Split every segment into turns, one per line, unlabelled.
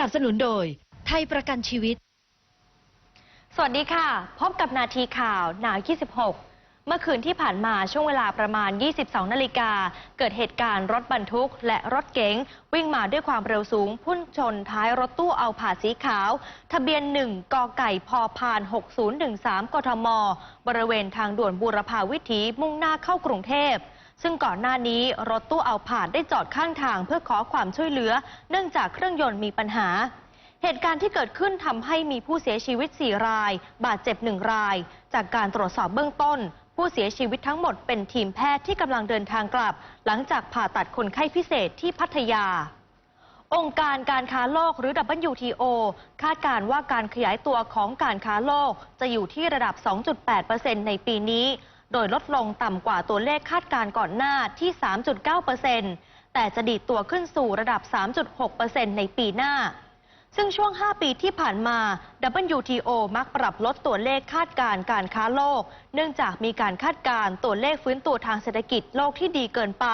นับสนุนโดย ไทยประกันชีวิต
สวัสดีค่ะ พบกับนาทีข่าวหนาว26 เมื่อคืนที่ผ่านมาช่วงเวลาประมาณ 22 นาฬิกา เกิดเหตุการณ์รถบรรทุก และรถเก๋งวิ่งมาด้วยความเร็วสูง พุ่งชนท้ายรถตู้เอาผาสีขาว ทะเบียน 1 กไก่พอพาน 6013 กทม บริเวณทางด่วนบูรพาวิถีมุ่งหน้าเข้ากรุงเทพ ซึ่งก่อนหน้านี้รถตู้เอาผ่าดได้จอดข้างทางเพื่อขอความช่วยเหลือ เนื่องจากเครื่องยนต์มีปัญหา เหตุการณ์ที่เกิดขึ้นทำให้มีผู้เสียชีวิต 4 ราย บาดเจ็บ 1 ราย จากการตรวจสอบเบื้องต้น ผู้เสียชีวิตทั้งหมดเป็นทีมแพทย์ที่กำลังเดินทางกลับ หลังจากผ่าตัดคนไข้พิเศษที่พัทยาองค์การการค้าโลกหรือ WTO คาดการณ์ว่าการขยายตัวของการค้าโลกจะอยู่ที่ระดับ 2.8%ในปีนี้ โดยลดลงต่ำกว่าตัวเลขคาดการณ์ก่อนหน้าที่ 3.9%แต่จะดีดตัวขึ้นสู่ระดับ 3.6%ในปีหน้า ซึ่งช่วง 5 ปีที่ผ่านมา WTO มักปรับลดตัวเลขคาดการณ์การค้าโลก เนื่องจากมีการคาดการณ์ตัวเลขฟื้นตัวทางเศรษฐกิจโลกที่ดีเกินไป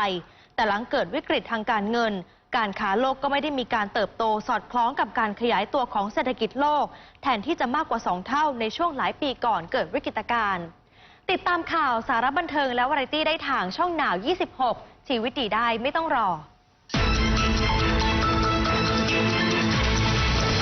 แต่หลังเกิดวิกฤตทางการเงินการค้าโลกก็ไม่ได้มีการเติบโตสอดคล้องกับการขยายตัวของเศรษฐกิจโลก แทนที่จะมากกว่า 2 เท่าในช่วงหลายปีก่อนเกิดวิกฤตการณ์ ติดตามข่าวสารบันเทิงและวาไรตี้ได้ทางช่องหนาว 26 ชีวิตดีได้ไม่ต้องรอ